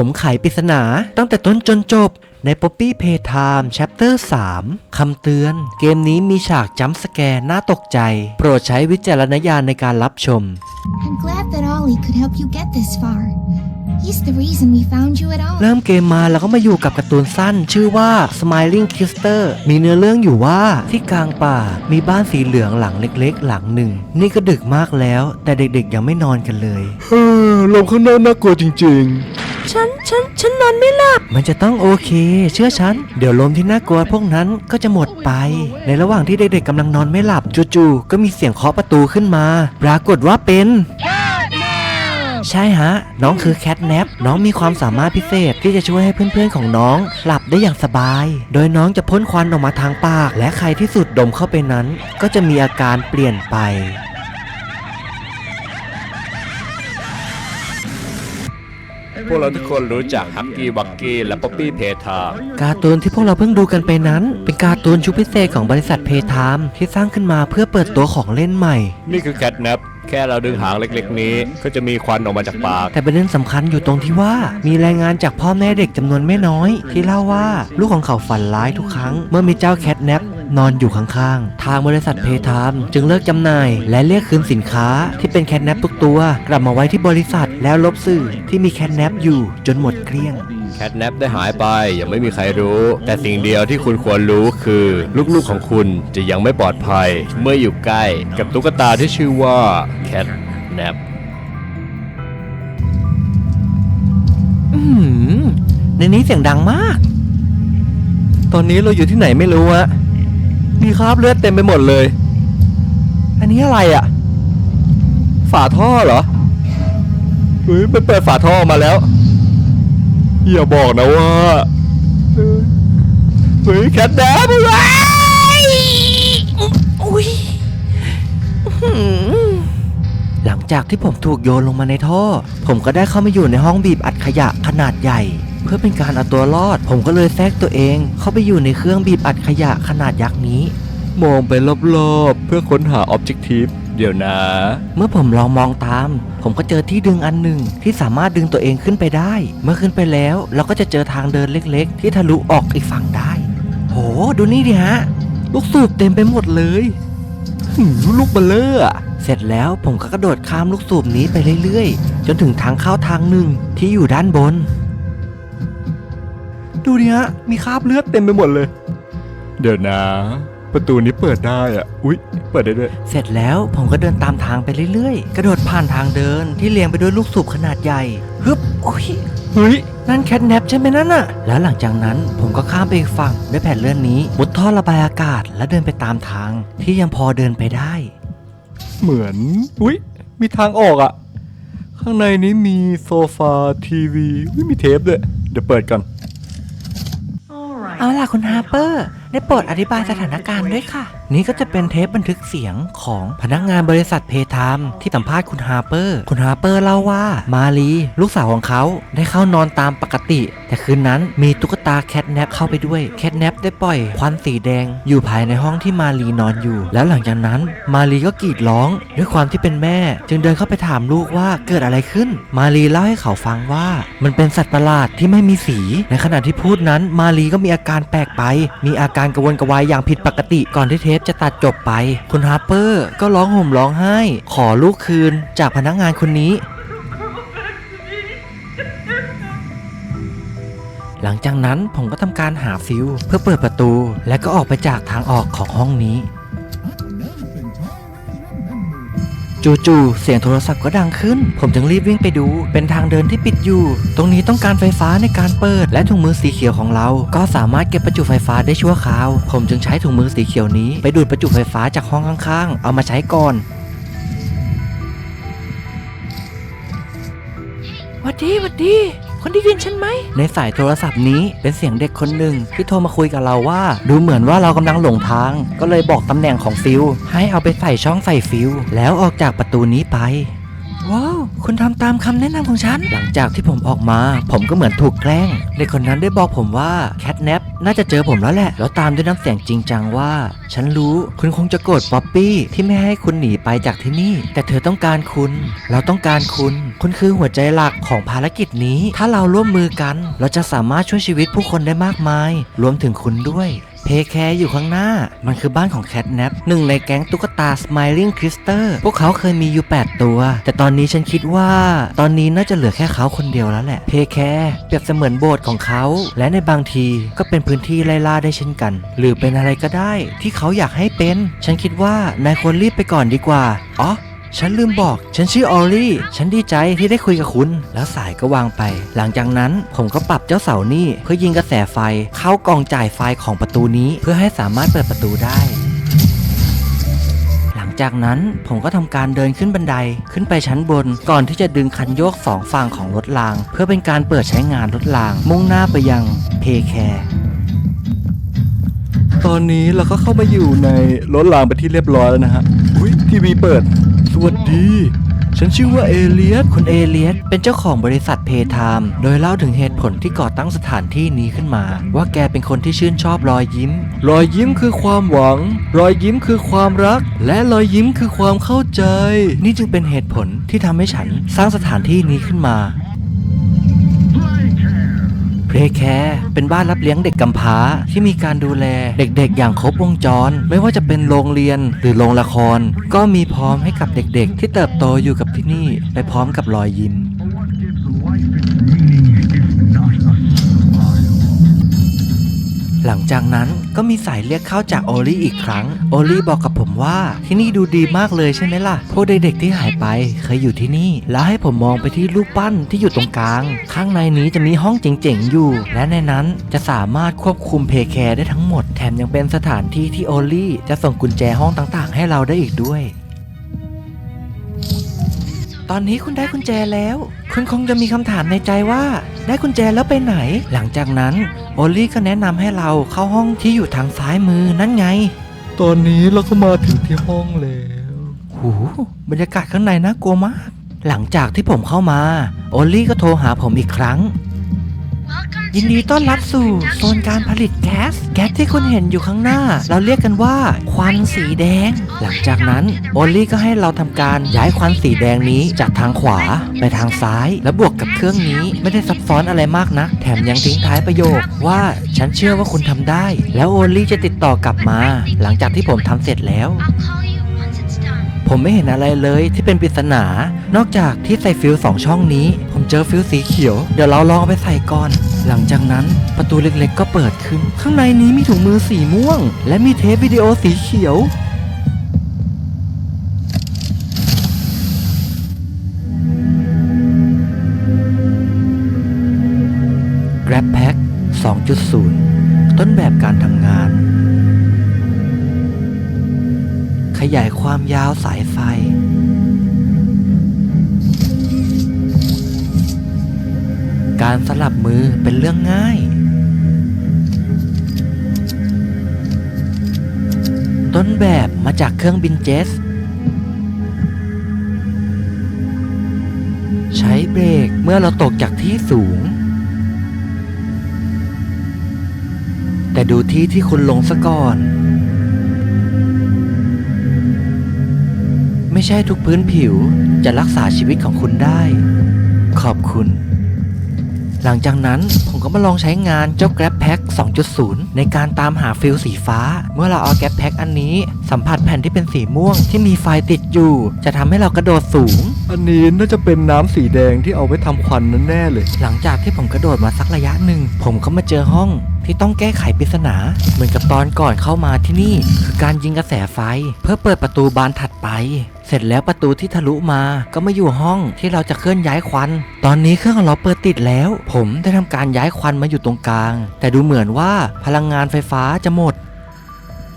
ผมไขปริศนาตั้งแต่ต้นจนจบใน Poppy Playtime Chapter 3 คำเตือน เกมนี้มีฉากจัมป์สแกร์น่าตกใจ โปรดใช้วิจารณญาณในการรับชม I'm glad that Ollie could help you get this far. He's the reason we found you at all. เริ่มเกมมาแล้วก็มาอยู่กับการ์ตูนสั้น ชื่อว่า Smiling Kister มีเนื้อเรื่องอยู่ว่าที่กลางป่ามีบ้านสีเหลืองหลังเล็กๆ หลังหนึ่ง นี่ก็ดึกมากแล้ว แต่เด็กๆยังไม่นอนกันเลย เออลมข้างนอกน่ากลัวจริง ฉัน ฉัน ฉันนอนไม่หลับ มันจะต้องโอเค เชื่อฉัน เดี๋ยวลมที่น่ากลัวพวกนั้นก็จะหมดไป ในระหว่างที่เด็กๆกำลังนอนไม่หลับจู่ๆก็มีเสียงเคาะประตูขึ้นมา ปรากฏว่าเป็นใช่ฮะ น้องคือแคทแนปน้องมีความสามารถพิเศษที่จะช่วยให้เพื่อนๆของน้อง หลับได้อย่างสบาย โดยน้องจะพ่นควันออกมาทางปาก และใครที่สุดดมเข้าไปนั้น ก็จะมีอาการเปลี่ยนไป พวกเราทุกคนรู้จักฮักกี้วักกี้และป๊อปปี้เพทามการ์ตูนที่พวกเราเพิ่งดูกันไปนั้น เป็นการ์ตูนชุดพิเศษของบริษัทเพทามที่สร้างขึ้นมาเพื่อเปิดตัวของเล่นใหม่ นี่คือแคทแนป แค่เราดึงหางเล็กๆนี้ ก็จะมีควันออกมาจากปาก แต่ประเด็นสำคัญอยู่ตรงที่ว่า มีรายงานจากพ่อแม่เด็กจำนวนไม่น้อย ที่เล่าว่าลูกของเขาฝันร้ายทุกครั้ง เมื่อมีเจ้าแคทแนปนอนอยู่ข้างๆ ทางบริษัทเพทามจึงเลิกจำหน่าย และเรียกคืนสินค้าที่เป็นแคทแนปทุกตัว กลับมาไว้ที่บริษัทแล้วลบสื่อที่มีแคทแนปอยู่จนหมดเกลี้ยง แคทแนปได้หายไปยังไม่มีใครรู้ แต่สิ่งเดียวที่คุณควรรู้คือ ลูกๆของคุณจะยังไม่ปลอดภัย เมื่ออยู่ใกล้กับตุ๊กตาที่ชื่อว่าแคทแนปอืมในนี้เสียงดังมาก ตอนนี้เราอยู่ที่ไหนไม่รู้อะมีคราบเลือดเต็มไปหมดเลย อันนี้อะไรอะฝาท่อเหรอเฮ้ยมันเปิดฝาท่อออกมาแล้ว อย่าบอกนะว่าเออเฮ้ยแคทแนปอุ้ยอื้อหือหลังจากที่ผมถูกโยนลงมาในท่อ ผมก็ได้เข้ามาอยู่ในห้องบีบอัดขยะขนาดใหญ่ เพื่อเป็นการเอาตัวรอด ผมก็เลยแทรกตัวเอง เข้าไปอยู่ในเครื่องบีบอัดขยะขนาดยักษ์นี้ มองไปรอบๆเพื่อค้นหาออบเจกตีฟ เดี๋ยวนะ เมื่อผมลองมองตาม ผมก็เจอที่ดึงอันหนึ่งที่สามารถดึงตัวเองขึ้นไปได้ เมื่อขึ้นไปแล้วเราก็จะเจอทางเดินเล็ก ๆ ที่ทะลุออกอีกฝั่งได้ โห ดูนี่ดิฮะ ลูกสูบเต็มไปหมดเลยหืมลูกเบลเลอร์อะเสร็จแล้วผมก็กระโดดข้ามลูกสูบนี้ไปเรื่อยๆ จนถึงทางเข้าทางหนึ่งที่อยู่ด้านบน ดูดิฮะ มีคราบเลือดเต็มไปหมดเลย เดี๋ยวนะ ประตูนี้เปิดได้อะ อุ๊ย เปิดได้ด้วย เสร็จแล้วผมก็เดินตามทางไปเรื่อยๆ กระโดดผ่านทางเดินที่เรียงไปด้วยลูกสูบขนาดใหญ่ฮึบอุ้ยเฮ้ย นั่นแคทแนปใช่ไหมนั่นน่ะ แล้วหลังจากนั้นผมก็ข้ามไปอีกฝั่งด้วยแผ่นเลื่อนนี้มุดท่อระบายอากาศและเดินไปตามทางที่ยังพอเดินไปได้ เหมือน อุ๊ย มีทางออกอะ ข้างในนี้มีโซฟาทีวีอุ๊ยมีเทปด้วย เดี๋ยวเปิดกัน เอาล่ะคุณฮาร์เปอร์ ได้โปรดอธิบายสถานการณ์ด้วยค่ะนี่ก็จะเป็นเทปบันทึกเสียงของพนักงานบริษัทเพทามที่สัมภาษณ์คุณฮาร์เปอร์ คุณฮาร์เปอร์เล่าว่ามาลีลูกสาวของเขาได้เข้านอนตามปกติ แต่คืนนั้นมีตุ๊กตาแคทแนปเข้าไปด้วย แคทแนปได้ปล่อยควันสีแดง อยู่ภายในห้องที่มาลีนอนอยู่ แล้วหลังจากนั้นมาลีก็กรีดร้อง ด้วยความที่เป็นแม่ จึงเดินเข้าไปถามลูกว่าเกิดอะไรขึ้น มาลีเล่าให้เขาฟังว่ามันเป็นสัตว์ประหลาดที่ไม่มีสี ในขณะที่พูดนั้น มาลีก็มีอาการแปลกไป มีอาการกระวนกระวายอย่างผิดปกติก่อนที่เทปจะตัดจบไป คุณฮาร์เปอร์ก็ร้องห่มร้องไห้ ขอลูกคืนจากพนักงานคนนี้ หลังจากนั้นผมก็ทำการหาฟิวเพื่อเปิดประตู และก็ออกไปจากทางออกของห้องนี้ จู่ๆเสียงโทรศัพท์ก็ดังขึ้น ผมจึงรีบวิ่งไปดู เป็นทางเดินที่ปิดอยู่ ตรงนี้ต้องการไฟฟ้าในการเปิด และถุงมือสีเขียวของเรา ก็สามารถเก็บประจุไฟฟ้าได้ชั่วคราว ผมจึงใช้ถุงมือสีเขียวนี้ ไปดูดประจุไฟฟ้าจากห้องข้างๆ เอามาใช้ก่อนวัดดีวัดดี คนได้ยินฉันไหม ในสายโทรศัพท์นี้เป็นเสียงเด็กคนหนึ่งที่โทรมาคุยกับเราว่า ดูเหมือนว่าเรากำลังหลงทาง ก็เลยบอกตำแหน่งของฟิวให้เอาไปใส่ช่องใส่ฟิวแล้วออกจากประตูนี้ไป ว้าว คุณทำตามคำแนะนำของฉัน หลังจากที่ผมออกมา ผมก็เหมือนถูกแกล้ง เด็กคนนั้นได้บอกผมว่าแคทแนปน่าจะเจอผมแล้วแหละ แล้วตามด้วยน้ำเสียงจริงจังว่า ฉันรู้คุณคงจะโกรธป๊อปปี้ที่ไม่ให้คุณหนีไปจากที่นี่ แต่เธอต้องการคุณ เราต้องการคุณ คุณคือหัวใจหลักของภารกิจนี้ ถ้าเราร่วมมือกัน เราจะสามารถช่วยชีวิตผู้คนได้มากมาย รวมถึงคุณด้วย เพแคร์อยู่ข้างหน้า มันคือบ้านของแคทแนปหนึ่งในแก๊งตุ๊กตา Smiling Crister พวกเขาเคยมีอยู่ 8 ตัว แต่ตอนนี้ฉันคิดว่า ตอนนี้น่าจะเหลือแค่เขาคนเดียวแล้วแหละ เพแคร์เปรียบเสมือนโบสถ์ของเขา และในบางทีก็เป็นพื้นที่ไล่ล่าได้เช่นกัน หรือเป็นอะไรก็ได้ ที่เขาอยากให้เป็น ฉันคิดว่านายควรรีบไปก่อนดีกว่าอ๋อ ฉันลืมบอก ฉันชื่อออลลี่ ฉันดีใจที่ได้คุยกับคุณ แล้วสายก็วางไป หลังจากนั้นผมก็ปรับเจ้าเสานี่เพื่อยิงกระแสไฟเข้ากองจ่ายไฟของประตูนี้ เพื่อให้สามารถเปิดประตูได้หลังจากนั้นผมก็ทำการเดินขึ้นบันไดขึ้นไปชั้นบน ก่อนที่จะดึงคันโยกสองฝั่งของรถราง เพื่อเป็นการเปิดใช้งานรถราง มุ่งหน้าไปยังเพแคร์ตอนนี้เราก็เข้ามาอยู่ในรถรางไปที่เรียบร้อยแล้วนะฮะอุ้ยทีวีเปิด วัสดี ฉันชื่อว่าเอเลียสคุณเอเลียสเป็นเจ้าของบริษัทเพทามโดยเล่าถึงเหตุผลที่ก่อตั้งสถานที่นี้ขึ้นมา ว่าแกเป็นคนที่ชื่นชอบรอยยิ้ม รอยยิ้มคือความหวัง รอยยิ้มคือความรัก และรอยยิ้มคือความเข้าใจ นี่จึงเป็นเหตุผลที่ทำให้ฉันสร้างสถานที่นี้ขึ้นมา เพลแคร์เป็นบ้านรับเลี้ยงเด็กกำพร้าที่มีการดูแลเด็กๆ อย่างครบวงจร ไม่ว่าจะเป็นโรงเรียนหรือโรงละคร ก็มีพร้อมให้กับเด็กๆ ที่เติบโตอยู่กับที่นี่ไปพร้อมกับรอยยิ้ม หลังจากนั้นก็มีสายเรียกเข้าจากโอลี่อีกครั้ง โอลี่บอกกับผมว่าที่นี่ดูดีมากเลยใช่ไหมล่ะ พวกเด็กๆที่หายไปเคยอยู่ที่นี่ แล้วให้ผมมองไปที่รูปปั้นที่อยู่ตรงกลาง ข้างในนี้จะมีห้องเจ๋งๆอยู่ และในนั้นจะสามารถควบคุมเพแคร์ได้ทั้งหมด แถมยังเป็นสถานที่ที่โอลี่จะส่งกุญแจห้องต่างๆ ให้เราได้อีกด้วย ตอนนี้คุณได้กุญแจแล้ว คุณคงจะมีคำถามในใจว่า ได้กุญแจแล้วไปไหน หลังจากนั้น โอลลี่ก็แนะนำให้เราเข้าห้องที่อยู่ทางซ้ายมือนั่นไง ตอนนี้เราก็มาถึงที่ห้องแล้วหูบรรยากาศข้างในน่ากลัวมาก หลังจากที่ผมเข้ามา โอลลี่ก็โทรหาผมอีกครั้ง ยินดีต้อนรับสู่โซนการผลิตแก๊ส แก๊สที่คุณเห็นอยู่ข้างหน้า เราเรียกกันว่า ควันสีแดง หลังจากนั้นโอลลี่ก็ให้เราทำการย้ายควันสีแดงนี้จากทางขวาไปทางซ้าย และบวกกับเครื่องนี้ไม่ได้ซับซ้อนอะไรมากนะแถมยังทิ้งท้ายประโยคว่าฉันเชื่อว่าคุณทำได้ แล้วโอลลี่จะติดต่อกลับมา หลังจากที่ผมทำเสร็จแล้ว ผมไม่เห็นอะไรเลยที่เป็นปริศนา นอกจากที่ใส่ฟิวสองช่องนี้ ผมเจอฟิวสีเขียว เดี๋ยวเราลองเอาไปใส่ก่อน หลังจากนั้นประตูเล็กๆ ก็เปิดขึ้น ข้างในนี้มีถุงมือสีม่วง และมีเทปวิดีโอสีเขียว Grab Pack 2.0 ต้นแบบการทำงาน ยายความยาวสายไฟ การสลับมือเป็นเรื่องง่าย ต้นแบบมาจากเครื่องบินเจสใช้เบรกเมื่อเราตกจากที่สูง แต่ดูที่ที่คุณลงซะก่อน ไม่ใช่ทุกพื้นผิวจะรักษาชีวิตของคุณได้ ขอบคุณ หลังจากนั้นผมก็มาลองใช้งานเจ้า Grab Pack 2.0 ในการตามหาฟิลสีฟ้า เมื่อเราเอา Grab Pack อันนี้ สัมผัสแผ่นที่เป็นสีม่วงที่มีไฟติดอยู่ จะทำให้เรากระโดดสูง อันนี้น่าจะเป็นน้ำสีแดงที่เอาไว้ทำควันนั่นแน่เลย หลังจากที่ผมกระโดดมาสักระยะหนึ่ง ผมก็มาเจอห้อง ที่ต้องแก้ไขปริศนา เหมือนกับตอนก่อนเข้ามาที่นี่ คือการยิงกระแสไฟ เพื่อเปิดประตูบานถัดไป เสร็จแล้วประตูที่ทะลุมาก็มาอยู่ห้องที่เราจะเคลื่อนย้ายควัน ตอนนี้เครื่องของเราเปิดติดแล้ว ผมได้ทำการย้ายควันมาอยู่ตรงกลาง แต่ดูเหมือนว่าพลังงานไฟฟ้าจะหมด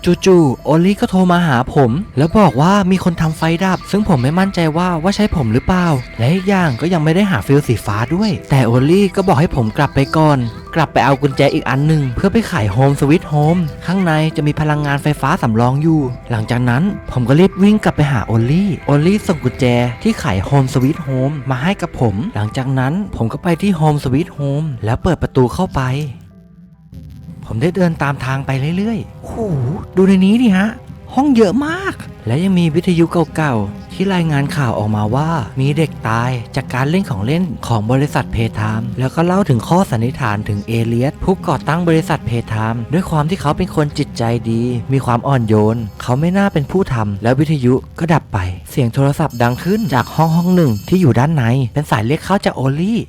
จู่ๆโอลลี่ก็โทรมาหาผม แล้วบอกว่ามีคนทำไฟดับ ซึ่งผมไม่มั่นใจว่าว่าใช่ผมหรือเปล่า และอีกอย่างก็ยังไม่ได้หาฟิลสีฟ้าด้วย แต่โอลลี่ก็บอกให้ผมกลับไปก่อน กลับไปเอากุญแจอีกอันหนึ่งเพื่อไปไขโฮมสวิตโฮมข้างในจะมีพลังงานไฟฟ้าสำรองอยู่ หลังจากนั้นผมก็รีบวิ่งกลับไปหาโอลลี่โอลลี่ส่งกุญแจที่ไขโฮมสวิตโฮมมาให้กับผม หลังจากนั้นผมก็ไปที่โฮมสวิตโฮมแล้วเปิดประตูเข้าไป ผมได้เดินตามทางไปเรื่อยๆโอ้โหดูในนี้ดิฮะ ห้องเยอะมาก และยังมีวิทยุเก่าๆ ที่รายงานข่าวออกมาว่า มีเด็กตายจากการเล่นของเล่นของบริษัทเพทามแล้วก็เล่าถึงข้อสันนิษฐานถึงเอเลียสผู้ก่อตั้งบริษัทเพทามด้วยความที่เขาเป็นคนจิตใจดี มีความอ่อนโยน เขาไม่น่าเป็นผู้ทำแล้ววิทยุก็ดับไป เสียงโทรศัพท์ดังขึ้นจากห้องห้องหนึ่งที่อยู่ด้านในเป็นสายเรียกเข้าจากโอลลี่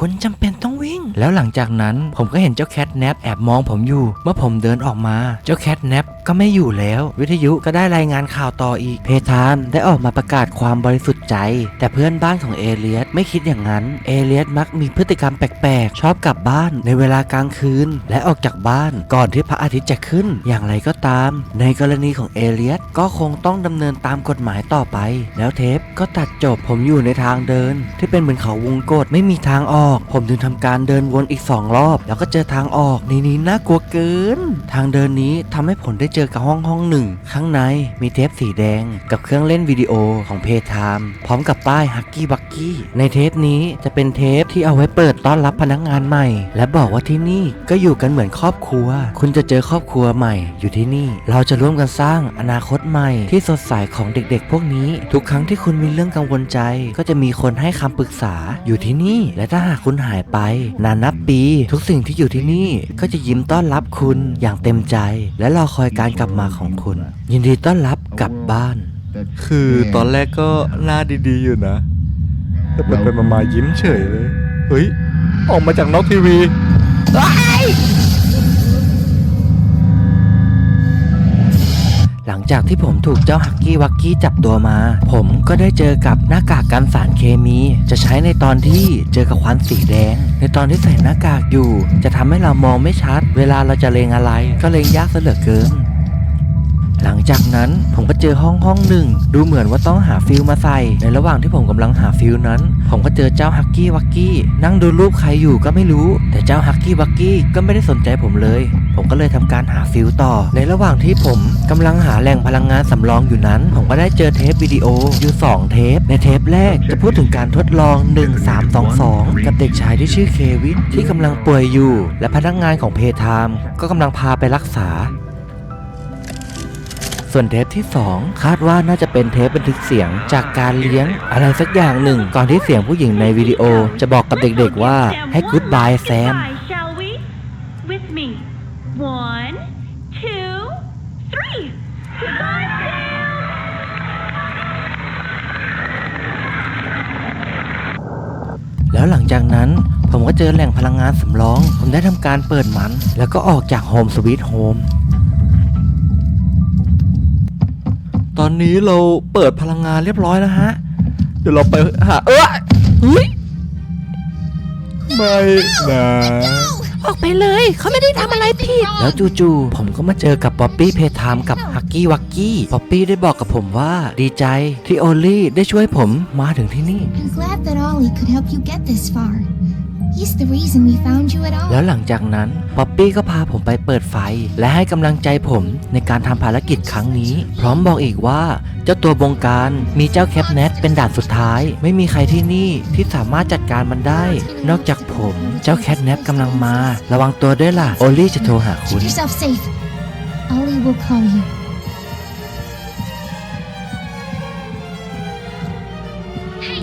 คุณจำเป็นต้องวิ่ง แล้วหลังจากนั้นผมก็เห็นเจ้าแคทแนปแอบมองผมอยู่ เมื่อผมเดินออกมา เจ้าแคทแนปก็ไม่อยู่แล้ว วิทยุก็ได้รายงานข่าวต่ออีก เพทานได้ออกมาประกาศความบริสุทธิ์ใจ แต่เพื่อนบ้านของเอเลียสไม่คิดอย่างนั้น เอเลียสมักมีพฤติกรรมแปลกๆ ชอบกลับบ้านในเวลากลางคืน และออกจากบ้านก่อนที่พระอาทิตย์จะขึ้น อย่างไรก็ตาม ในกรณีของเอเลียสก็คงต้องดำเนินตามกฎหมายต่อไป แล้วเทปก็ตัดจบผมอยู่ในทางเดิน ที่เป็นเหมือนเขาวงกฏไม่มีทางออกผมจึงทำการเดินวนอีกสองรอบ แล้วก็เจอทางออกนี่นี้น่ากลัวเกิน ทางเดินนี้ทำให้ผมได้เจอกับห้องห้องหนึ่ง ข้างในมีเทปสีแดง กับเครื่องเล่นวิดีโอของเพทามพร้อมกับป้ายฮักกี้บักกี้ในเทปนี้จะเป็นเทปที่เอาไว้เปิดต้อนรับพนักงานใหม่ และบอกว่าที่นี่ก็อยู่กันเหมือนครอบครัว คุณจะเจอครอบครัวใหม่อยู่ที่นี่ เราจะร่วมกันสร้างอนาคตใหม่ ที่สดใสของเด็กๆ พวกนี้ ทุกครั้งที่คุณมีเรื่องกังวลใจ ก็จะมีคนให้คำปรึกษาอยู่ที่นี่ และถ้าหากคุณหายไป นานนับปี ทุกสิ่งที่อยู่ที่นี่ก็จะยิ้มต้อนรับคุณอย่างเต็มใจ และรอคอยการกลับมาของคุณ ยินดีต้อนรับกลับบ้าน คือตอนแรกก็หน้าดีๆอยู่นะ แต่ไปไปๆมาๆยิ้มเฉยเลย เฮ้ย ออกมาจากนอกทีวี หลังจากที่ผมถูกเจ้าฮักกี้วักกี้จับตัวมา ผมก็ได้เจอกับหน้ากากกันสารเคมี จะใช้ในตอนที่เจอกับควันสีแดง ในตอนที่ใส่หน้ากากอยู่ จะทำให้เรามองไม่ชัด เวลาเราจะเลงอะไร ก็เลงยากซะเหลือเกิน หลังจากนั้นผมก็เจอห้องห้องหนึ่ง ดูเหมือนว่าต้องหาฟิลมาใส่ ในระหว่างที่ผมกำลังหาฟิลนั้น ผมก็เจอเจ้าฮักกี้วักกี้นั่งดูรูปใครอยู่ก็ไม่รู้ แต่เจ้าฮักกี้วักกี้ก็ไม่ได้สนใจผมเลย ผมก็เลยทำการหาฟิลต่อ ในระหว่างที่ผมกำลังหาแหล่งพลังงานสำรองอยู่นั้น ผมก็ได้เจอเทปวิดีโออยู่ 2 เทป ในเทปแรกจะพูดถึงการทดลอง 1322 กับเด็กชายที่ชื่อเควินที่กำลังป่วยอยู่ และพนักงานของเพทามก็กำลังพาไปรักษา ส่วนเทปที่ 2 คาดว่าน่าจะเป็นเทปบันทึกเสียงจากการเลี้ยงอะไรสักอย่างหนึ่ง ก่อนที่เสียงผู้หญิงในวิดีโอ จะบอกกับเด็กๆว่าให้ goodbye Sam Goodbye, shall we? With me. One, two, three. Goodbye, Sam. แล้วหลังจากนั้นผมก็เจอแหล่งพลังงานสำรอง ผมได้ทำการเปิดมัน แล้วก็ออกจากโฮมสวีทโฮม ตอนนี้เราเปิดพลังงานเรียบร้อยแล้วฮะ เดี๋ยวเราไปหาเอ้ยเฮ้ยไม่นะออกไปเลยเขาไม่ได้ทำอะไรผิด แล้วจู่ๆผมก็มาเจอกับป๊อปปี้เพทามกับฮักกี้วักกี้ป๊อปปี้ได้บอกกับผมว่าดีใจที่โอลลี่ได้ช่วยผมมาถึงที่นี่ I'm glad that Ollie could help you get this far. He's the reason we found you at แล้ว all. หลังจากนั้นป๊อปปี้ก็พาผมไปเปิดไฟ และให้กำลังใจผมในการทำภารกิจครั้งนี้ พร้อมบอกอีกว่าเจ้าตัวบงการมีเจ้าแคปเนทเป็นด่านสุดท้าย ไม่มีใครที่นี่ที่สามารถจัดการมันได้ นอกจากผม เจ้าแคทเนทกำลังมา ระวังตัวด้วยล่ะ โอลลี่จะโทรหาคุ Keep ณ yourself safe. Ollie will call you.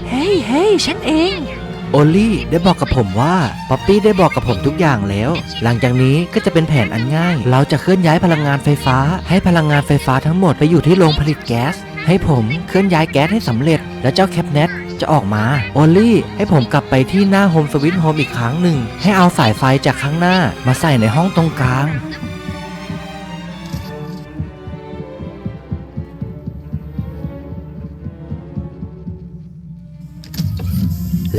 เฮ้ยเฮ้ยฉันเอง โอลลี่ได้บอกกับผมว่าป๊อปปี้ได้บอกกับผมทุกอย่างแล้ว หลังจากนี้ก็จะเป็นแผนอันง่าย เราจะเคลื่อนย้ายพลังงานไฟฟ้า ให้พลังงานไฟฟ้าทั้งหมดไปอยู่ที่โรงผลิตแก๊ส ให้ผมเคลื่อนย้ายแก๊สให้สำเร็จ แล้วเจ้าแคปเนทจะออกมา โอลลี่ให้ผมกลับไปที่หน้าโฮมสวิตโฮมอีกครั้งหนึ่ง ให้เอาสายไฟจากข้างหน้ามาใส่ในห้องตรงกลาง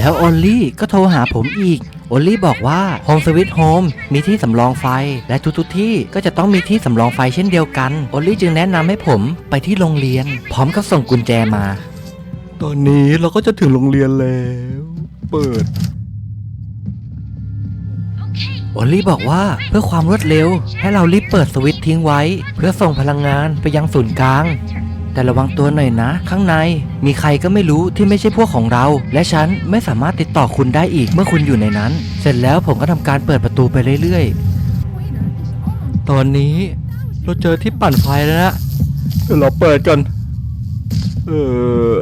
แล้แล้วโอลลี่ก็โทรหาผมอีกโอลลี่บอกว่า Home Sweet Home มีที่สำรองไฟ และทุกๆที่ก็จะต้องมีที่สำรองไฟเช่นเดียวกันโอลลี่จึงแนะนำให้ผมไปที่โรงเรียน พร้อมกับส่งกุญแจมา ตอนนี้เราก็จะถึงโรงเรียนแล้ว เปิดโอลลี่บอกว่าเพื่อความรวดเร็ว ให้เรารีบเปิดสวิตช์ทิ้งไว้ เพื่อส่งพลังงานไปยังศูนย์กลาง แต่ระวังตัวหน่อยนะ ข้างในมีใครก็ไม่รู้ที่ไม่ใช่พวกของเรา และฉันไม่สามารถติดต่อคุณได้อีกเมื่อคุณอยู่ในนั้น เสร็จแล้วผมก็ทำการเปิดประตูไปเรื่อยๆ ตอนนี้เราเจอที่ปั่นไฟแล้วนะเดี๋ยวเราเปิดกันเออ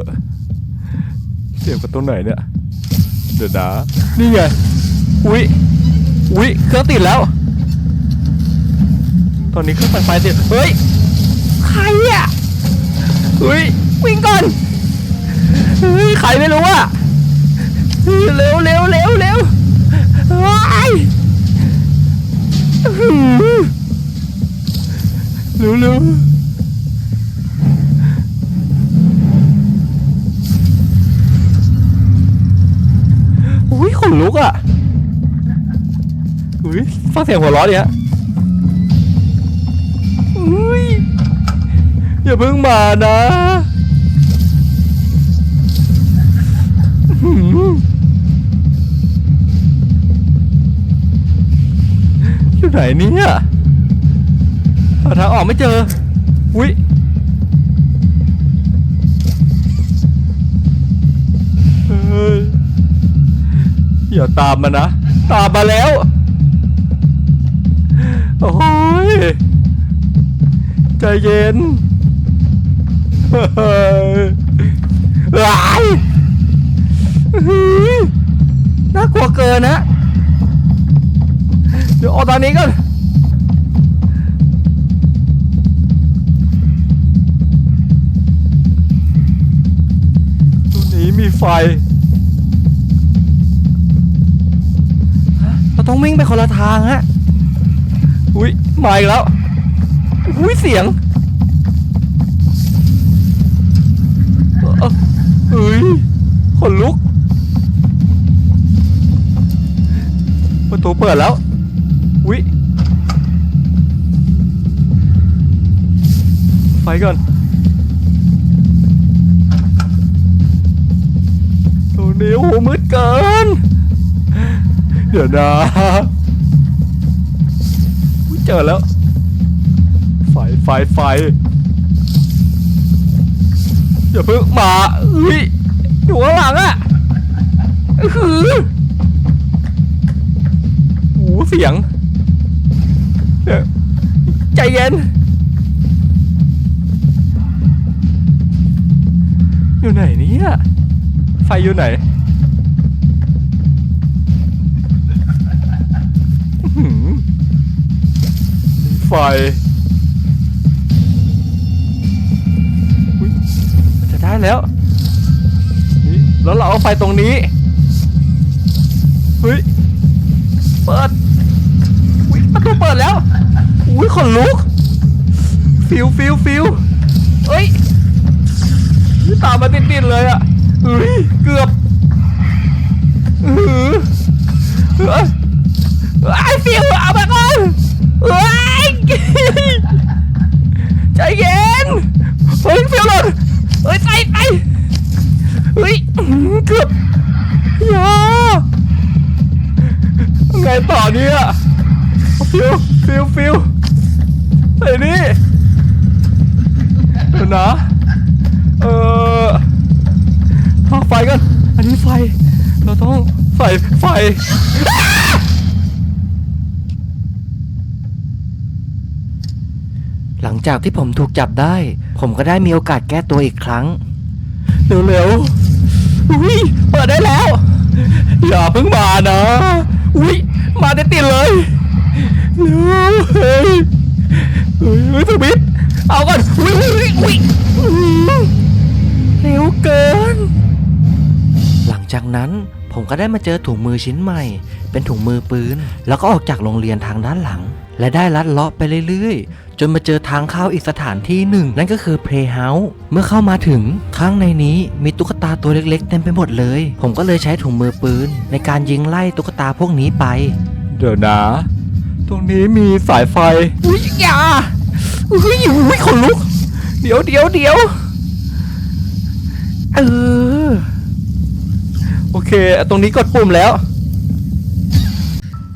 เสียบกันตรงไหนเนี่ยเดี๋ยวนะนี่ไงอุ๊ยอุ๊ยเครื่องติดแล้ว ตอนนี้เครื่องปั่นไฟติดเฮ้ย เฮ้ยวิ่งก่อนเฮ้ยใครไม่รู้อะเร็วเร็วเร็วเร็วว้ายเร็วเร็วอุ้ยขนลุกอะอุ้ยฟังเสียงหัวเร้อนดิฮะ อย่าเพิ่งมานะอยู่ไหนเนี่ยหาทางออกไม่เจอ อุ้ยเฮ้ยอย่าตามมานะ ตามมาแล้ว โอ้ย ใจเย็น ว้ายน่ากลัวเกินนะ เดี๋ยวออกตอนนี้ก่อนตรงนี้มีไฟ เราต้องวิ่งไปคนละทางฮะ อุ้ยมาอีกแล้ว อุ้ยเสียง เฮ้ยขนลุก ประตูเปิดแล้ว อุ้ยไฟก่อน ตรงนี้โอ้มืดเกิน เดี๋ยวนะเจอแล้ว ไฟ ไฟ ไฟ อย่าเพิ่งมาอุ้ยอยู่ข้างหลังอะอื้อหือโอ้โหเสียงเดี๋ยวใจเย็น อยู่ไหนเนี่ยไฟอยู่ไหนหืมไฟายแล้ว แล้วเราเอาไฟตรงนี้ เฮ้ย เปิดประตูเปิดแล้ว อุ้ยขนลุก ฟิวฟิวฟิวเอ้ย ตามมาติดๆเลยอะเฮ้ย เกือบ เกือบอย่าไงต่อเนี่ยฟิวฟิวฟิวไอ้นี่เดี๋ยวนะเออเอาไฟกัน อันนี้ไฟ เราต้องใส่ไฟๆหลังจากที่ผมถูกจับได้ ผมก็ได้มีโอกาสแก้ตัวอีกครั้ง เร็วๆ อุ้ยเปิดได้แล้ว อย่าเพิ่งมานะ อุ้ยมาได้ติดเลยเร็วเฮ้ยเฮ้ยสวิตเอาก่อนอุ้ยอุ้ยอุ้ยอุ้ยอื้อเร็วเกิน หลังจากนั้นผมก็ได้มาเจอถุงมือชิ้นใหม่ เป็นถุงมือปืน แล้วก็ออกจากโรงเรียนทางด้านหลัง และได้ลัดเลาะไปเรื่อยๆ จนมาเจอทางเข้าอีกสถานที่หนึ่ง นั่นก็คือ Playhouse เมื่อเข้ามาถึงข้างในนี้มีตุ๊กตาตัวเล็กๆ เต็มไปหมดเลย ผมก็เลยใช้ถุงมือปืน ในการยิงไล่ตุ๊กตาพวกนี้ไป เดี๋ยวนะ ตรงนี้มีสายไฟ อุ้ยอย่าอุ้ยอุ้ยขนลุก เดี๋ยวเดี๋ยวเดี๋ยวเออ โอเค ตรงนี้กดปุ่มแล้ว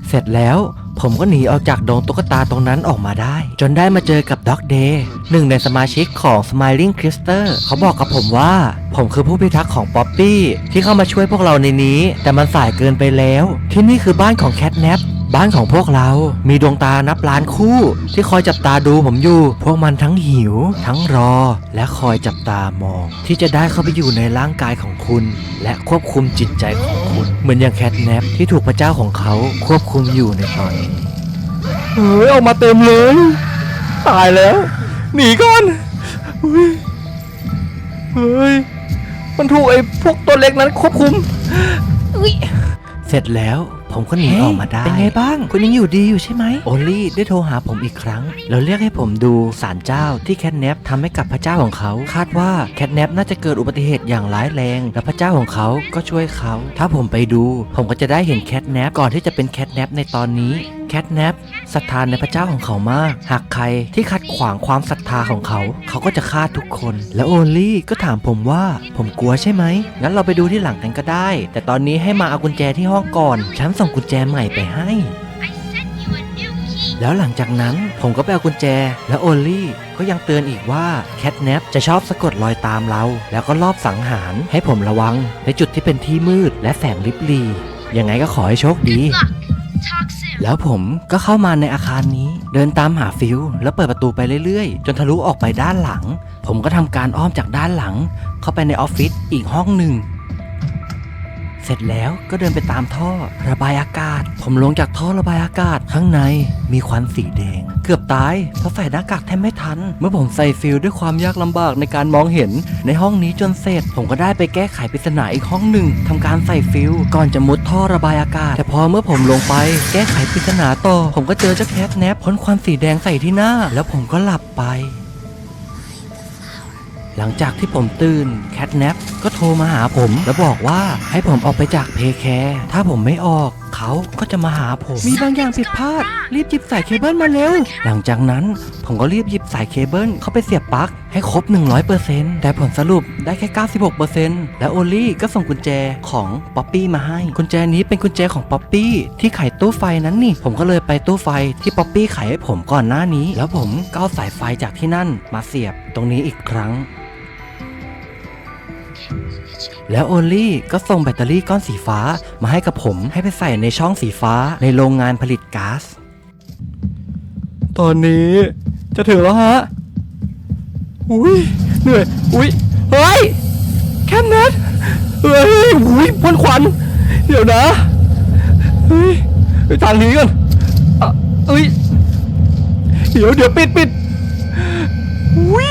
เสร็จแล้ว ผมก็หนีออกจากดงตุ๊กตาตรงนั้นออกมาได้ จนได้มาเจอกับด็อกเดย์หนึ่งในสมาชิกของ Smiling Crystal เขาบอกกับผมว่า ผมคือผู้พิทักษ์ของป๊อปปี้ที่เข้ามาช่วยพวกเราในนี้ แต่มันสายเกินไปแล้ว ที่นี่คือบ้านของแคทแนป บ้านของพวกเรามีดวงตานับล้านคู่ ที่คอยจับตาดูผมอยู่ พวกมันทั้งหิว ทั้งรอ และคอยจับตามอง ที่จะได้เข้าไปอยู่ในร่างกายของคุณ และควบคุมจิตใจของคุณ เหมือนอย่างแคทแนปที่ถูกพระเจ้าของเขาควบคุมอยู่ในตอนนี้เฮ้ยออกมาเต็มเลย ตายแล้ว หนีก่อนเฮ้ยเฮ้ยมันถูกไอ้พวกตัวเล็กนั้นควบคุมเสร็จแล้ว ผมก็หนีเฮ้ยออกมาได้ เป็นไงบ้าง คุณยังอยู่ดีอยู่ใช่ไหม โอลี่ได้โทรหาผมอีกครั้ง แล้วเรียกให้ผมดูสารเจ้าที่แคทแนปทำให้กับพระเจ้าของเขา คาดว่าแคทแนปน่าจะเกิดอุบัติเหตุอย่างร้ายแรง และพระเจ้าของเขาก็ช่วยเขา ถ้าผมไปดู ผมก็จะได้เห็นแคทแนปก่อนที่จะเป็นแคทแนปในตอนนี้ แคทแนปศรัทธานในพระเจ้าของเขามาก หากใครที่ขัดขวางความศรัทธาของเขา เขาก็จะฆ่าทุกคน แล้วโอลี่ก็ถามผมว่า ผมกลัวใช่ไหม งั้นเราไปดูที่หลังกันก็ได้ แต่ตอนนี้ให้มาเอากุญแจที่ห้องก่อน ฉันส่งกุญแจใหม่ไปให้ แล้วหลังจากนั้นผมก็ไปเอากุญแจ แล้วโอลี่ก็ยังเตือนอีกว่าแคทแนปจะชอบสะกดรอยตามเรา แล้วก็ลอบสังหารให้ผมระวัง ในจุดที่เป็นที่มืดและแสงริบหรียังไงก็ขอให้โชคดี แล้วผมก็เข้ามาในอาคารนี้เดินตามหาฟิลแล้วเปิดประตูไปเรื่อยๆ จนทะลุออกไปด้านหลัง ผมก็ทำการอ้อมจากด้านหลัง เข้าไปในออฟฟิศอีกห้องหนึ่ง เสร็จแล้วก็เดินไปตามท่อ ระบายอากาศ ผมลงจากท่อระบายอากาศ ข้างในมีควันสีแดง เกือบตายเพราะใส่หน้ากากแทบไม่ทัน เมื่อผมใส่ฟิลด้วยความยากลำบากในการมองเห็น ในห้องนี้จนเสร็จ ผมก็ได้ไปแก้ไขปริศนาอีกห้องหนึ่งทำการใส่ฟิลก่อนจะมุดท่อระบายอากาศ แต่พอเมื่อผมลงไป แก้ไขปริศนาต่อ ผมก็เจอเจ้าแคทแนปพ่นควันสีแดงใส่ที่หน้า แล้วผมก็หลับไปหลังจากที่ผมตื่นแคทแนปก็ โทรมาหาผม แล้วบอกว่าให้ผมออกไปจากเพแคร์ถ้าผมไม่ออกเขาก็จะมาหาผม มีบางอย่างผิดพลาด รีบหยิบสายเคเบิลมาเร็ว หลังจากนั้นผมก็รีบหยิบสายเคเบิลเข้าไปเสียบปลั๊กให้ครบ 100%แต่ผลสรุปได้แค่ 96%และโอลี่ก็ส่งกุญแจของป๊อปปี้มาให้ กุญแจนี้เป็นกุญแจของป๊อปปี้ที่ไขตู้ไฟนั้นนี่ ผมก็เลยไปตู้ไฟที่ป๊อปปี้ไขให้ผมก่อนหน้านี้ แล้วผมก็เอาสายไฟจากที่นั่นมาเสียบตรงนี้อีกครั้ง แล้วโอลี่ก็ส่งแบตเตอรี่ก้อนสีฟ้ามาให้กับผมให้ไปใส่ในช่องสีฟ้าในโรงงานผลิตก๊าซ ตอนนี้จะถึงแล้วฮะ อุ้ยเหนื่อย อุ้ยเฮ้ย แคมเน็ตเฮ้ยอุ้ยพ่นควัน เดี๋ยวนะเฮ้ยไปทางนี้ก่อนเอ้ย เดี๋ยวเดี๋ยวปิดปิดอุ้ย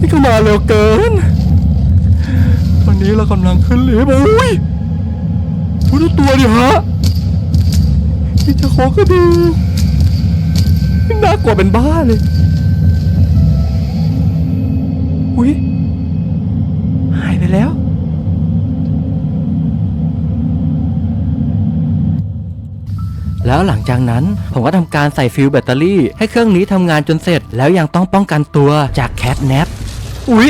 นี่ก็มาเร็วเกินตอนนี้เรากำลังขึ้นลิฟต์อุ้ยดูตัวดิฮะนี่จะขอก็ดูน่ากลัวเป็นบ้าเลยอุ้ยหายไปแล้วแล้วหลังจากนั้นผมก็ทำการใส่ฟิวแบตเตอรี่ให้เครื่องนี้ทำงานจนเสร็จ แล้วยังต้องป้องกันตัวจากแคทแนป อุ้ย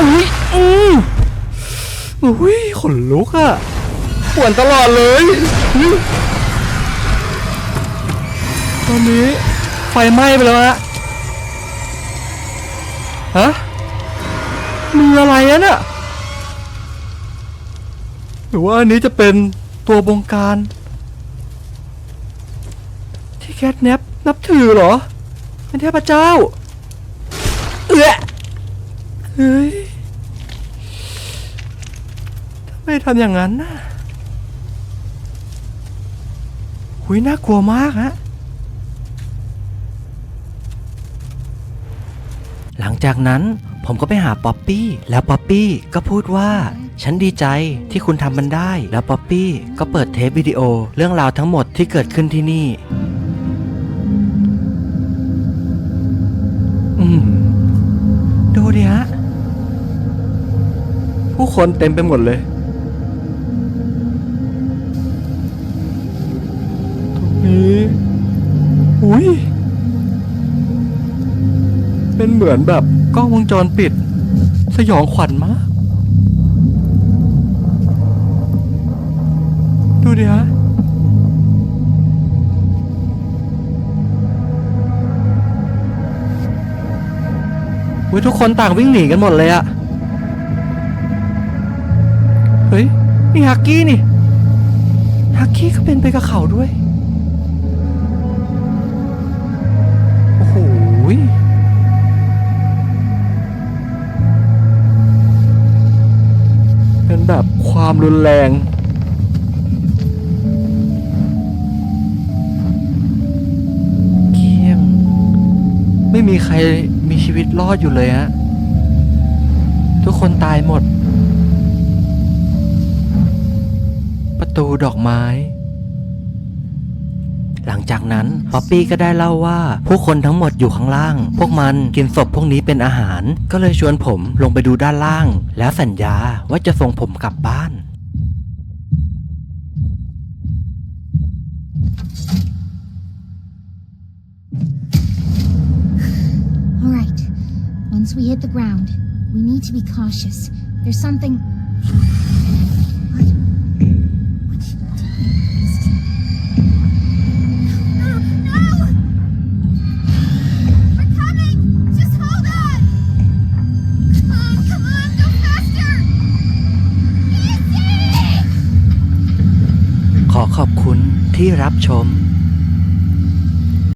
อุ้ยอืมอุ้ยขนลุกอะปวดตลอดเลยตอนนี้ไฟไหม้ไปแล้วฮะฮะมืออะไรอะน่ะหรือว่าอันนี้จะเป็นตัวบงการ ที่แคทแนปนับถือเหรอเป็นเทพเจ้า เฮ้ยทำไมทำอย่างนั้นนะหุยน่ากลัวมากฮะ หลังจากนั้นผมก็ไปหาป๊อปปี้ แล้วป๊อปปี้ก็พูดว่า ฉันดีใจที่คุณทำมันได้ แล้วป๊อปปี้ก็เปิดเทปวิดีโอเรื่องราวทั้งหมดที่เกิดขึ้นที่นี่ คนเต็มไปหมดเลยตรงนี้อุ้ยเป็นเหมือนแบบกล้องวงจรปิด สยองขวัญมาก ดูดิฮะเว้ยทุกคนต่างวิ่งหนีกันหมดเลยอะ นี่ฮักกี้นี่ฮักกี้ก็เป็นไปกับเขาด้วย โอ้โหเป็นแบบความรุนแรงเคียงไม่มีใครมีชีวิตรอดอยู่เลยฮะ ทุกคนตายหมด ตูดอกไม้ หลังจากนั้นป๊อปปี้ก็ได้เล่าว่า ผู้คนทั้งหมดอยู่ข้างล่าง พวกมันกินศพพวกนี้เป็นอาหาร ก็เลยชวนผมลงไปดูด้านล่าง แล้วสัญญาว่าจะส่งผมกลับบ้าน Alright Once we hit the ground, we need to be cautious. There's something. ขอบคุณที่รับชม